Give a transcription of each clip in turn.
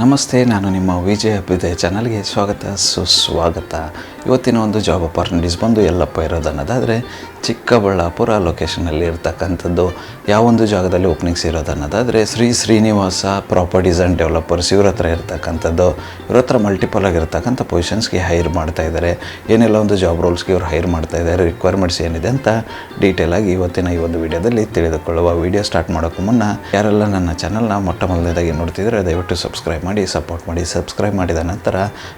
ನಮಸ್ತೆ ನಾನು ನಿಮ್ಮ ವಿಜಯ ಅಭ್ಯುದಯ ಚಾನಲ್ಗೆ ಸ್ವಾಗತ ಸುಸ್ವಾಗತ. ಇವತ್ತಿನ ಒಂದು ಜಾಬ್ ಅಪಾರ್ಚುನಿಟೀಸ್ ಬಂದು ಎಲ್ಲಪ್ಪ ಇರೋದು ಅನ್ನೋದಾದರೆ ಚಿಕ್ಕಬಳ್ಳಾಪುರ ಲೊಕೇಶನಲ್ಲಿ ಇರ್ತಕ್ಕಂಥದ್ದು ಯಾವೊಂದು ಜಾಗದಲ್ಲಿ ಓಪನಿಂಗ್ಸ್ ಇರೋದು ಅನ್ನೋದಾದರೆ Shri Srinivasa properties and developers ಇವ್ರ ಹತ್ರ ಇರ್ತಕ್ಕಂಥದ್ದು, ಇವ್ರ ಹತ್ರ ಮಲ್ಟಿಪಲ್ ಆಗಿರ್ತಕ್ಕಂಥ ಪೊಸಿಷನ್ಸ್ಗೆ ಹೈರ್ ಮಾಡ್ತಾ ಇದ್ದಾರೆ ಏನೆಲ್ಲ ಒಂದು ಜಾಬ್ ರೋಲ್ಸ್ಗೆ ಇವ್ರು ಹೈರ್ ಮಾಡ್ತಾ ಇದ್ದಾರೆ ರಿಕ್ವೈರ್ಮೆಂಟ್ಸ್ ಏನಿದೆ ಅಂತ ಡೀಟೇಲ್ ಆಗಿ ಇವತ್ತಿನ ಈ ಒಂದು ವಿಡಿಯೋದಲ್ಲಿ ತಿಳಿದುಕೊಳ್ಳುವ ವಿಡಿಯೋ ಸ್ಟಾರ್ಟ್ ಮಾಡೋಕ್ಕೂ ಮುನ್ನ ಯಾರೆಲ್ಲ ನನ್ನ ಚಾನಲ್ನ ಮೊಟ್ಟ ಮೊದಲನೇದಾಗಿ ನೋಡ್ತಿದ್ರೆ ದಯವಿಟ್ಟು ಸಬ್ಸ್ಕ್ರೈಬ್ ಮಾಡಿ ಸಪೋರ್ಟ್ ಮಾಡಿ ಸಬ್ಸ್ಕ್ರೈಬ್ ಮಾಡಿದ ನಂತರ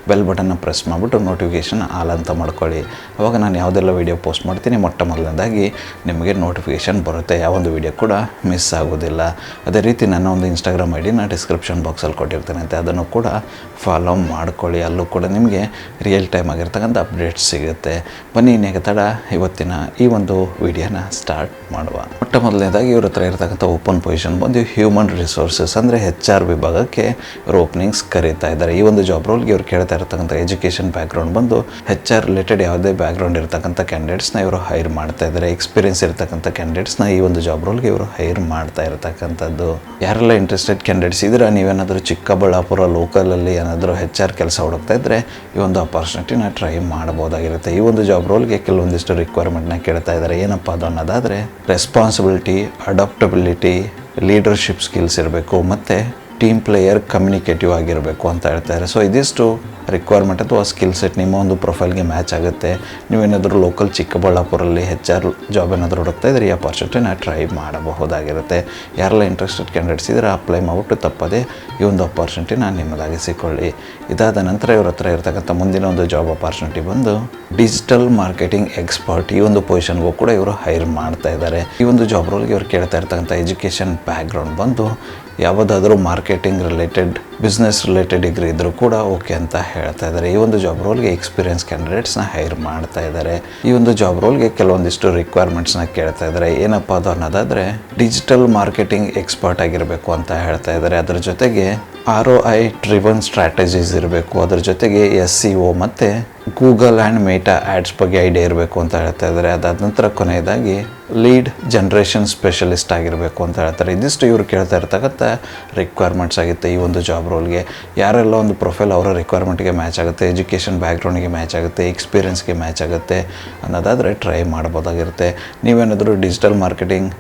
ಬೆಲ್ ಬಟನ್ನ ಪ್ರೆಸ್ ಮಾಡಿಬಿಟ್ಟು ನೋಟಿಫಿಕೇಷನ್ ಆಲ್ ಮಾಡ್ಕೊಳ್ಳಿ. ಅವಾಗ ನಾನು ಯಾವುದೆಲ್ಲ ವೀಡಿಯೋ ಪೋಸ್ಟ್ ಮಾಡ್ತೀನಿ, ಮೊಟ್ಟ ಮೊದಲನೇದಾಗಿ ನಿಮಗೆ ನೋಟಿಫಿಕೇಷನ್ ಬರುತ್ತೆ. ಯಾವೊಂದು ವೀಡಿಯೋ ಕೂಡ ಮಿಸ್ ಆಗೋದಿಲ್ಲ. ಅದೇ ರೀತಿ ನನ್ನ ಒಂದು ಇನ್ಸ್ಟಾಗ್ರಾಮ್ ಐ ಡಿನ ಡಿಸ್ಕ್ರಿಪ್ಷನ್ ಬಾಕ್ಸಲ್ಲಿ ಕೊಟ್ಟಿರ್ತೇನೆ ಅಂತ ಅದನ್ನು ಕೂಡ ಫಾಲೋ ಮಾಡ್ಕೊಳ್ಳಿ. ಅಲ್ಲೂ ಕೂಡ ನಿಮಗೆ ರಿಯಲ್ ಟೈಮ್ ಆಗಿರ್ತಕ್ಕಂಥ ಅಪ್ಡೇಟ್ಸ್ ಸಿಗುತ್ತೆ. ಬನ್ನಿ ಇನ್ನೇಕ ತಡ. ಇವತ್ತಿನ ಈ ಒಂದು ವಿಡಿಯೋನ ಸ್ಟಾರ್ಟ್ ಮಾಡುವ. ಮೊಟ್ಟ ಮೊದಲನೇದಾಗಿ ಇವ್ರ ಹತ್ರ ಇರ್ತಕ್ಕಂಥ ಓಪನ್ ಪೊಸಿಷನ್ ಬಂದು ಹ್ಯೂಮನ್ ರಿಸೋರ್ಸಸ್ ಅಂದರೆ ಹೆಚ್ ಆರ್ ವಿಭಾಗಕ್ಕೆ ಇವರು ಓಪನಿಂಗ್ಸ್ ಕರೀತಾ ಇದ್ದಾರೆ. ಈ ಒಂದು ಜಾಬ್ ರೋಲ್ಗೆ ಇವ್ರು ಕೇಳ್ತಾ ಇರ್ತಕ್ಕಂಥ ಎಜುಕೇಷನ್ ಬ್ಯಾಕ್ಗ್ರೌಂಡ್ ಬಂದು ಹೆಚ್ ಆರ್ ರಿಲೇಟೆಡ್ ಯಾವುದೇ ಬ್ಯಾಕ್ಗ್ರೌಂಡ್ ಇರ್ತಕ್ಕಂಥ ಕ್ಯಾಂಡಿಡೇಟ್ಸ್ನ ಇವರು ಹೈರ್ ಮಾಡ್ತಾ ಇದ್ದಾರೆ ಎಕ್ಸ್ಪೀರಿಯನ್ಸ್ ಇರ್ತಕ್ಕಂಥ ಕ್ಯಾಂಡಿಡೇಟ್ಸ್ನ ಈ ಒಂದು ಜಾಬ್ ರೋಲ್ಗೆ ಇವರು ಹೈರ್ ಮಾಡ್ತಾ ಇರತಕ್ಕಂಥದ್ದು. ಯಾರೆಲ್ಲ ಇಂಟ್ರೆಸ್ಟೆಡ್ ಕ್ಯಾಂಡಿಡೇಟ್ಸ್ ಇದ್ರೆ ನೀವೇನಾದರೂ ಚಿಕ್ಕಬಳ್ಳಾಪುರ ಲೋಕಲಲ್ಲಿ ಏನಾದರೂ ಹೆಚ್ ಆರ್ ಕೆಲಸ ಹುಡುಕ್ತಾ ಇದ್ದರೆ ಈ ಒಂದು ಅಪಾರ್ಚುನಿಟಿನ ಟ್ರೈ ಮಾಡ್ಬೋದಾಗಿರುತ್ತೆ. ಈ ಒಂದು ಜಾಬ್ ರೋಲ್ಗೆ ಕೆಲವೊಂದಿಷ್ಟು ರಿಕ್ವೈರ್ಮೆಂಟ್ನ ಕೇಳ್ತಾ ಇದ್ದಾರೆ ಏನಪ್ಪ ಅದು ಅನ್ನೋದಾದರೆ ರೆಸ್ಪಾನ್ಸಿಬಿಲಿಟಿ ಅಡಾಪ್ಟಬಿಲಿಟಿ ಲೀಡರ್ಶಿಪ್ ಸ್ಕಿಲ್ಸ್ ಇರಬೇಕು, ಮತ್ತು ಟೀಮ್ ಪ್ಲೇಯರ್ ಕಮ್ಯುನಿಕೇಟಿವ್ ಆಗಿರಬೇಕು ಅಂತ ಹೇಳ್ತಾರೆ ಸೊ ಇದಿಷ್ಟು ರಿಕ್ವೈರ್ಮೆಂಟ್ ಅಥವಾ ಸ್ಕಿಲ್ ಸೆಟ್ ನಿಮ್ಮ ಒಂದು ಪ್ರೊಫೈಲ್ಗೆ ಮ್ಯಾಚ್ ಆಗುತ್ತೆ. ನೀವೇನಾದರೂ ಲೋಕಲ್ ಚಿಕ್ಕಬಳ್ಳಾಪುರಲ್ಲಿ ಹೆಚ್ ಆರ್ ಜಾಬ್ ಏನಾದರೂ ಹುಡುಕ್ತಾ ಇದ್ದರೆ ಈ ಅಪಾರ್ಚುನಿಟಿನ ಟ್ರೈ ಮಾಡಬಹುದಾಗಿರುತ್ತೆ. ಯಾರೆಲ್ಲ ಇಂಟ್ರೆಸ್ಟೆಡ್ ಕ್ಯಾಂಡಿಡೇಟ್ಸ್ ಇದ್ದರೆ ಅಪ್ಲೈ ಮಾಡಿಬಿಟ್ಟು ತಪ್ಪದೆ ಈ ಒಂದು ಅಪಾರ್ಚುನಿಟಿನ ನಿಮ್ಮದಾಗಿಸಿಕೊಳ್ಳಿ ಇದಾದ ನಂತರ ಇವ್ರ ಹತ್ರ ಇರತಕ್ಕಂಥ ಮುಂದಿನ ಒಂದು ಜಾಬ್ ಅಪಾರ್ಚುನಿಟಿ ಬಂದು ಡಿಜಿಟಲ್ ಮಾರ್ಕೆಟಿಂಗ್ ಎಕ್ಸ್ಪರ್ಟ್ ಈ ಒಂದು ಪೊಸಿಷನ್ಗೂ ಕೂಡ ಇವರು ಹೈರ್ ಮಾಡ್ತಾ ಇದ್ದಾರೆ. ಈ ಒಂದು ಜಾಬ್ ರೋಲ್ಗೆ ಇವ್ರು ಕೇಳ್ತಾ ಇರ್ತಕ್ಕಂಥ ಎಜುಕೇಷನ್ ಬ್ಯಾಕ್ಗ್ರೌಂಡ್ ಬಂದು, ಯಾವುದಾದ್ರೂ marketing related business related degree ಇದ್ದರೂ ಕೂಡ ಓಕೆ ಅಂತ ಹೇಳ್ತಾ ಇದ್ದಾರೆ. ಈ ಒಂದು ಜಾಬ್ ರೋಲ್ಗೆ ಎಕ್ಸ್ಪೀರಿಯನ್ಸ್ ಕ್ಯಾಂಡಿಡೇಟ್ಸ್ನ ಹೈರ್ ಮಾಡ್ತಾ ಇದ್ದಾರೆ. ಈ ಒಂದು ಜಾಬ್ ರೋಲ್ಗೆ ಕೆಲವೊಂದಿಷ್ಟು ರಿಕ್ವೈರ್ಮೆಂಟ್ಸ್ನ ಕೇಳ್ತಾ ಇದ್ದಾರೆ. ಏನಪ್ಪ ಅದು ಅನ್ನೋದಾದರೆ ಡಿಜಿಟಲ್ ಮಾರ್ಕೆಟಿಂಗ್ ಎಕ್ಸ್ಪರ್ಟ್ ಆಗಿರಬೇಕು ಅಂತ ಹೇಳ್ತಾ ಇದ್ದಾರೆ. ಅದರ ಜೊತೆಗೆ R O I driven strategies ಇರಬೇಕು. ಅದರ ಜೊತೆಗೆ ಎಸ್ ಸಿ ಒ ಮತ್ತು ಗೂಗಲ್ ಆ್ಯಂಡ್ ಮೇಟಾ ಆ್ಯಡ್ಸ್ ಬಗ್ಗೆ ಐಡಿಯಾ ಇರಬೇಕು ಅಂತ ಹೇಳ್ತಾ ಇದ್ದಾರೆ. ಅದಾದ ನಂತರ ಕೊನೆಯದಾಗಿ ಲೀಡ್ ಜನ್ರೇಷನ್ ಸ್ಪೆಷಲಿಸ್ಟ್ ಆಗಿರಬೇಕು ಅಂತ ಹೇಳ್ತಾರೆ. ಇದಿಷ್ಟು ಇವರು ಕೇಳ್ತಾ ಇರ್ತಕ್ಕಂಥ ರಿಕ್ವೈರ್ಮೆಂಟ್ಸ್ ಆಗುತ್ತೆ ಈ ಒಂದು ಜಾಬ್ ರೋಲ್ಗೆ ಯಾರೆಲ್ಲ ಒಂದು ಪ್ರೊಫೈಲ್ ಅವರ ರಿಕ್ವೈರ್ಮೆಂಟ್ಗೆ ಮ್ಯಾಚ್ ಆಗುತ್ತೆ ಎಜುಕೇಷನ್ ಬ್ಯಾಕ್ಗ್ರೌಂಡ್ಗೆ ಮ್ಯಾಚ್ ಆಗುತ್ತೆ ಎಕ್ಸ್ಪೀರಿಯನ್ಸ್ಗೆ ಮ್ಯಾಚ್ ಆಗುತ್ತೆ ಅನ್ನೋದಾದರೆ ಟ್ರೈ ಮಾಡ್ಬೋದಾಗಿರುತ್ತೆ. ನೀವೇನಾದರೂ ಡಿಜಿಟಲ್ ಮಾರ್ಕೆಟಿಂಗ್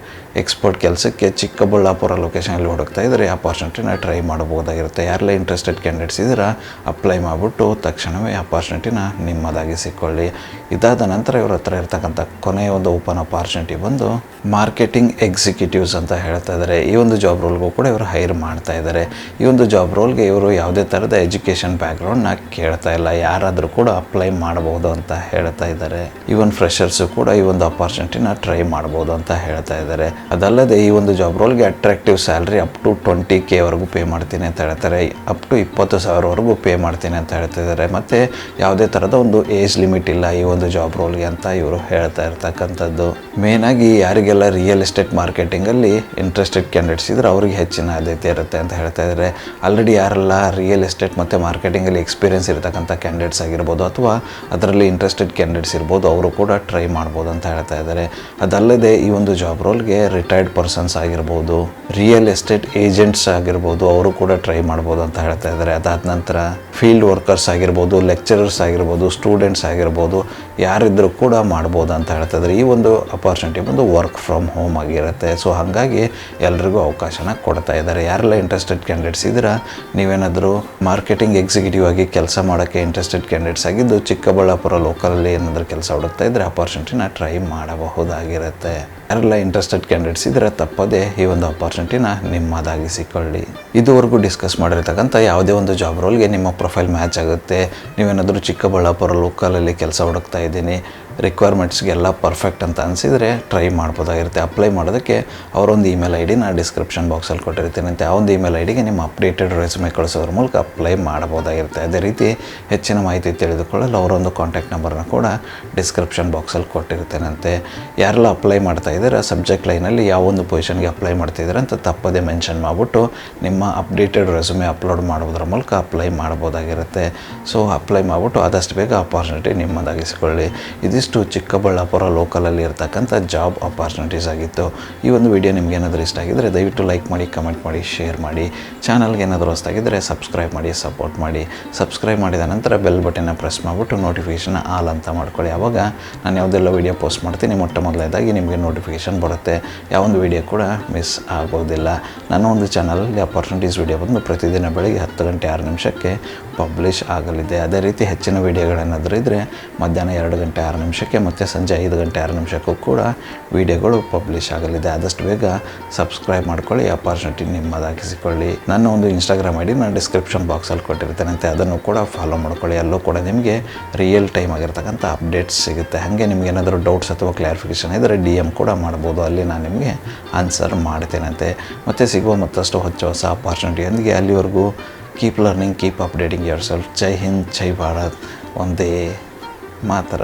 ಎಕ್ಸ್ಪರ್ಟ್ ಕೆಲಸಕ್ಕೆ ಚಿಕ್ಕಬಳ್ಳಾಪುರ ಲೊಕೇಶನಲ್ಲಿ ಹುಡುಕ್ತಾ ಇದ್ದರೆ ಅಪಾರ್ಚುನಿಟಿನ ಟ್ರೈ ಮಾಡ್ಬೋದಾಗಿರುತ್ತೆ ಯಾರೆಲ್ಲ ಇಂಟ್ರೆಸ್ಟೆಡ್ ಕ್ಯಾಂಡಿಡೇಟ್ಸ್ ಇದ್ದೀರಾ ಅಪ್ಲೈ ಮಾಡಿಬಿಟ್ಟು ತಕ್ಷಣವೇ ಅಪಾರ್ಚುನಿಟಿನ ನಿಮ್ಮದಾಗಿಸಿಕೊಳ್ಳಿ ಇದಾದ ನಂತರ ಇವ್ರ ಹತ್ರ ಇರ್ತಕ್ಕಂಥ ಕೊನೆಯ ಒಂದು ಓಪನ್ ಅಪಾರ್ಚುನಿಟಿ ಬಂದು ಮಾರ್ಕೆಟಿಂಗ್ ಎಕ್ಸಿಕ್ಯೂಟಿವ್ಸ್ ಅಂತ ಹೇಳ್ತಾ ಇದ್ದಾರೆ ಈ ಒಂದು ಜಾಬ್ ರೋಲ್ಗೂ ಕೂಡ ಇವರು ಹೈರ್ ಮಾಡ್ತಾ ಇದ್ದಾರೆ ಈ ಒಂದು ಜಾಬ್ ರೋಲ್ಗೆ ಇವರು ಯಾವುದೇ ಥರದ ಎಜುಕೇಷನ್ ಬ್ಯಾಕ್ಗ್ರೌಂಡ್ನ ಕೇಳ್ತಾ ಇಲ್ಲ. ಯಾರಾದರೂ ಕೂಡ ಅಪ್ಲೈ ಮಾಡಬಹುದು ಅಂತ ಹೇಳ್ತಾ ಇದ್ದಾರೆ ಈವನ್ ಫ್ರೆಷರ್ಸು ಕೂಡ ಈ ಒಂದು ಅಪಾರ್ಚುನಿಟಿನ ಟ್ರೈ ಮಾಡ್ಬೋದು ಅಂತ ಹೇಳ್ತಾ ಇದ್ದಾರೆ ಅದಲ್ಲದೆ ಈ ಒಂದು job ರೋಲ್ಗೆ attractive salary up to twenty K ವರೆಗೂ ಪೇ ಮಾಡ್ತೀನಿ ಅಂತ ಹೇಳ್ತಾರೆ. ಅಪ್ ಟು ಇಪ್ಪತ್ತು ಸಾವಿರವರೆಗೂ ಪೇ ಮಾಡ್ತೀನಿ ಅಂತ ಹೇಳ್ತಾ ಇದ್ದಾರೆ ಮತ್ತು ಯಾವುದೇ ಥರದ ಒಂದು ಏಜ್ ಲಿಮಿಟ್ ಇಲ್ಲ ಈ ಒಂದು ಜಾಬ್ ರೋಲ್ಗೆ ಅಂತ ಇವರು ಹೇಳ್ತಾ ಇರ್ತಕ್ಕಂಥದ್ದು. ಮೇಯ್ನಾಗಿ ಯಾರಿಗೆಲ್ಲ ರಿಯಲ್ ಎಸ್ಟೇಟ್ ಮಾರ್ಕೆಟಿಂಗಲ್ಲಿ ಇಂಟ್ರೆಸ್ಟೆಡ್ ಕ್ಯಾಂಡಿಡೇಟ್ಸ್ ಇದ್ರೆ ಅವ್ರಿಗೆ ಹೆಚ್ಚಿನ ಆದ್ಯತೆ ಇರುತ್ತೆ ಅಂತ ಹೇಳ್ತಾ ಇದ್ದಾರೆ ಆಲ್ರೆಡಿ ಯಾರೆಲ್ಲ ರಿಯಲ್ ಎಸ್ಟೇಟ್ ಮತ್ತು ಮಾರ್ಕೆಟಿಂಗಲ್ಲಿ ಎಕ್ಸ್ಪೀರಿಯನ್ಸ್ ಇರತಕ್ಕಂಥ ಕ್ಯಾಂಡಿಡೇಟ್ಸ್ ಆಗಿರ್ಬೋದು ಅಥವಾ ಅದರಲ್ಲಿ ಇಂಟ್ರೆಸ್ಟೆಡ್ ಕ್ಯಾಂಡಿಡೇಟ್ಸ್ ಇರ್ಬೋದು, ಅವರು ಕೂಡ ಟ್ರೈ ಮಾಡ್ಬೋದು ಅಂತ ಹೇಳ್ತಾ ಇದ್ದಾರೆ ಅದಲ್ಲದೆ ಈ ಒಂದು ಜಾಬ್ ರೋಲ್ಗೆ ರಿಟೈರ್ಡ್ ಪರ್ಸನ್ಸ್ ಆಗಿರ್ಬೋದು ರಿಯಲ್ ಎಸ್ಟೇಟ್ ಏಜೆಂಟ್ಸ್ ಆಗಿರ್ಬೋದು, ಅವರು ಕೂಡ ಟ್ರೈ ಮಾಡ್ಬೋದು ಅಂತ ಹೇಳ್ತಾ ಇದ್ದಾರೆ ಅದಾದ ನಂತರ ಫೀಲ್ಡ್ ವರ್ಕರ್ಸ್ ಆಗಿರ್ಬೋದು ಲೆಕ್ಚರರ್ಸ್ ಆಗಿರ್ಬೋದು ಸ್ಟೂಡೆಂಟ್ಸ್ ಆಗಿರ್ಬೋದು ಯಾರಿದ್ದರೂ ಕೂಡ ಮಾಡ್ಬೋದು ಅಂತ ಹೇಳ್ತಿದ್ರೆ ಈ ಒಂದು ಅಪಾರ್ಚುನಿಟಿ ಬಂದು ವರ್ಕ್ ಫ್ರಮ್ ಹೋಮ್ ಆಗಿರುತ್ತೆ. ಸೊ ಹಾಗಾಗಿ ಎಲ್ರಿಗೂ ಅವಕಾಶನ ಕೊಡ್ತಾ ಇದ್ದಾರೆ. ಯಾರೆಲ್ಲ ಇಂಟ್ರೆಸ್ಟೆಡ್ ಕ್ಯಾಂಡಿಡೇಟ್ಸ್ ಇದ್ದೀರಾ, ನೀವೇನಾದರೂ ಮಾರ್ಕೆಟಿಂಗ್ ಎಕ್ಸಿಕ್ಯೂಟಿವ್ ಆಗಿ ಕೆಲಸ ಮಾಡೋಕ್ಕೆ ಇಂಟ್ರೆಸ್ಟೆಡ್ ಕ್ಯಾಂಡಿಡೇಟ್ಸ್ ಆಗಿದ್ದು, ಚಿಕ್ಕಬಳ್ಳಾಪುರ ಲೋಕಲಲ್ಲಿ ಏನಾದರೂ ಕೆಲಸ ಹುಡುಕ್ತಾ ಇದ್ದರೆ ಅಪಾರ್ಚುನಿಟಿನ ಟ್ರೈ ಮಾಡಬಹುದಾಗಿರುತ್ತೆ. ಯಾರೆಲ್ಲ ಇಂಟ್ರೆಸ್ಟೆಡ್ ಕ್ಯಾಂಡಿಡೇಟ್ಸ್ ಇದ್ದರೆ, ತಪ್ಪದೇ ಈ ಒಂದು ಅಪಾರ್ಚುನಿಟಿನ ನಿಮ್ಮದಾಗಿಸಿಕೊಳ್ಳಿ. ಇದುವರೆಗೂ ಡಿಸ್ಕಸ್ ಮಾಡಿರ್ತಕ್ಕಂಥ ಯಾವುದೇ ಒಂದು ಜಾಬ್ ರೋಲ್ಗೆ ನಿಮ್ಮ ಪ್ರೊಫೈಲ್ ಮ್ಯಾಚ್ ಆಗುತ್ತೆ. ನೀವೇನಾದರೂ ಚಿಕ್ಕಬಳ್ಳಾಪುರ ಲೋಕಲಲ್ಲಿ ಕೆಲಸ ಹುಡುಕ್ತಾ ಇದ್ದೀನಿ. ರಿಕ್ವೈರ್ಮೆಂಟ್ಸ್ಗೆಲ್ಲ ಪರ್ಫೆಕ್ಟ್ ಅಂತ ಅನಿಸಿದರೆ ಟ್ರೈ ಮಾಡ್ಬೋದಾಗಿರುತ್ತೆ. ಅಪ್ಲೈ ಮಾಡೋದಕ್ಕೆ ಅವರೊಂದು ಇಮೇಲ್ ಐ ಡಿ ನಾನು ಡಿಸ್ಕ್ರಿಪ್ಷನ್ ಬಾಕ್ಸಲ್ಲಿ ಕೊಟ್ಟಿರ್ತೀನಂತೆ. ಆ ಒಂದು ಇಮೇಲ್ ಐ ಡಿಗೆ ನಿಮ್ಮ ಅಪ್ಡೇಟೆಡ್ ರೆಸ್ಯೂಮೆ ಕಳಿಸೋದ್ರ ಮೂಲಕ ಅಪ್ಲೈ ಮಾಡ್ಬೋದಾಗಿರುತ್ತೆ ಅದೇ ರೀತಿ ಹೆಚ್ಚಿನ ಮಾಹಿತಿ ತಿಳಿದುಕೊಳ್ಳಲು ಅವರೊಂದು ಕಾಂಟ್ಯಾಕ್ಟ್ ನಂಬರ್ನ ಕೂಡ ಡಿಸ್ಕ್ರಿಪ್ಷನ್ ಬಾಕ್ಸಲ್ಲಿ ಕೊಟ್ಟಿರ್ತೇನಂತೆ. ಯಾರೆಲ್ಲ ಅಪ್ಲೈ ಮಾಡ್ತಾ ಇದ್ದಾರೆ ಸಬ್ಜೆಕ್ಟ್ ಲೈನಲ್ಲಿ ಯಾವ ಒಂದು ಪೊಸಿಷನ್ಗೆ ಅಪ್ಲೈ ಮಾಡ್ತಿದ್ದಾರೆ ಅಂತ ತಪ್ಪದೇ ಮೆನ್ಷನ್ ಮಾಡಿಬಿಟ್ಟು ನಿಮ್ಮ ಅಪ್ಡೇಟೆಡ್ ರೆಸ್ಯೂಮೆ ಅಪ್ಲೋಡ್ ಮಾಡೋದ್ರ ಮೂಲಕ ಅಪ್ಲೈ ಮಾಡ್ಬೋದಾಗಿರುತ್ತೆ ಸೊ ಅಪ್ಲೈ ಮಾಡಿಬಿಟ್ಟು ಆದಷ್ಟು ಬೇಗ ಅಪಾರ್ಚುನಿಟಿ ನಿಮ್ಮದಾಗಿಸಿಕೊಳ್ಳಿ. ಇದಿಷ್ಟು ಇದಿಷ್ಟು ಚಿಕ್ಕಬಳ್ಳಾಪುರ ಲೋಕಲಲ್ಲಿ ಇರ್ತಕ್ಕಂಥ ಜಾಬ್ ಅಪಾರ್ಚುನಿಟೀಸ್ ಆಗಿತ್ತು. ಈ ಒಂದು ವಿಡಿಯೋ ನಿಮ್ಗೆ ಏನಾದರೂ ಇಷ್ಟ ಆಗಿದ್ದರೆ ದಯವಿಟ್ಟು ಲೈಕ್ ಮಾಡಿ ಕಮೆಂಟ್ ಮಾಡಿ ಶೇರ್ ಮಾಡಿ. ಚಾನಲ್ಗೆ ಏನಾದರೂ ಹೊಸ್ತಾಗಿದ್ದರೆ ಸಬ್ಸ್ಕ್ರೈಬ್ ಮಾಡಿ ಸಪೋರ್ಟ್ ಮಾಡಿ. ಸಬ್ಸ್ಕ್ರೈಬ್ ಮಾಡಿದ ನಂತರ ಬೆಲ್ ಬಟನ್ನ ಪ್ರೆಸ್ ಮಾಡಿಬಿಟ್ಟು ನೋಟಿಫಿಕೇಷನ್ ಆಲ್ ಅಂತ ಮಾಡ್ಕೊಳ್ಳಿ. ಆವಾಗ ನಾನು ಯಾವುದೆಲ್ಲ ವೀಡಿಯೋ ಪೋಸ್ಟ್ ಮಾಡ್ತೀನಿ, ಮೊಟ್ಟ ಮೊದಲನೇದಾಗಿ ನಿಮಗೆ ನೋಟಿಫಿಕೇಷನ್ ಬರುತ್ತೆ. ಯಾವೊಂದು ವೀಡಿಯೋ ಕೂಡ ಮಿಸ್ ಆಗೋದಿಲ್ಲ. ನನ್ನ ಒಂದು ಚಾನಲಲ್ಲಿ ಅಪರ್ಚುನಿಟೀಸ್ ವೀಡಿಯೋ ಬಂದು ಪ್ರತಿದಿನ ಬೆಳಗ್ಗೆ ಹತ್ತು ಗಂಟೆ ಆರು ನಿಮಿಷಕ್ಕೆ ಪಬ್ಲಿಷ್ ಆಗಲಿದೆ. ಅದೇ ರೀತಿ ಹೆಚ್ಚಿನ ವೀಡಿಯೋಗಳೇನಾದರೂ ಇದ್ದರೆ ಮಧ್ಯಾಹ್ನ ಎರಡು ಗಂಟೆ ಆರು ನಿಮಿಷಕ್ಕೆ ಮತ್ತು ಸಂಜೆ ಐದು ಗಂಟೆ ಆರು ನಿಮಿಷಕ್ಕೂ ಕೂಡ ವೀಡಿಯೋಗಳು ಪಬ್ಲಿಷ್ ಆಗಲಿದೆ. ಆದಷ್ಟು ಬೇಗ ಸಬ್ಸ್ಕ್ರೈಬ್ ಮಾಡ್ಕೊಳ್ಳಿ ಅಪಾರ್ಚುನಿಟಿ ನಿಮ್ಮದಾಗಿಸಿಕೊಳ್ಳಿ ನನ್ನ ಒಂದು ಇನ್ಸ್ಟಾಗ್ರಾಮ್ ಐ ಡಿ ನಾನು ಡಿಸ್ಕ್ರಿಪ್ಷನ್ ಬಾಕ್ಸಲ್ಲಿ ಕೊಟ್ಟಿರ್ತೇನಂತೆ, ಅದನ್ನು ಕೂಡ ಫಾಲೋ ಮಾಡ್ಕೊಳ್ಳಿ. ಅಲ್ಲೂ ಕೂಡ ನಿಮಗೆ ರಿಯಲ್ ಟೈಮ್ ಆಗಿರ್ತಕ್ಕಂಥ ಅಪ್ಡೇಟ್ಸ್ ಸಿಗುತ್ತೆ. ಹಾಗೆ ನಿಮ್ಗೆ ಏನಾದರೂ ಡೌಟ್ಸ್ ಅಥವಾ ಕ್ಲಾರಿಫಿಕೇಷನ್ ಇದ್ದರೆ ಡಿ ಎಂ ಕೂಡ ಮಾಡ್ಬೋದು. ಅಲ್ಲಿ ನಾನು ನಿಮಗೆ ಆನ್ಸರ್ ಮಾಡ್ತೇನಂತೆ. ಮತ್ತು ಸಿಗುವ ಮತ್ತಷ್ಟು ಹೊಚ್ಚ ಹೊಸ ಅಪಾರ್ಚುನಿಟಿಯೊಂದಿಗೆ ಅಲ್ಲಿವರೆಗೂ keep learning keep updating yourself ಜೈ ಹಿಂದ್ ಜೈ ಭಾರತ್ ಒಂದೇ ಮಾತರ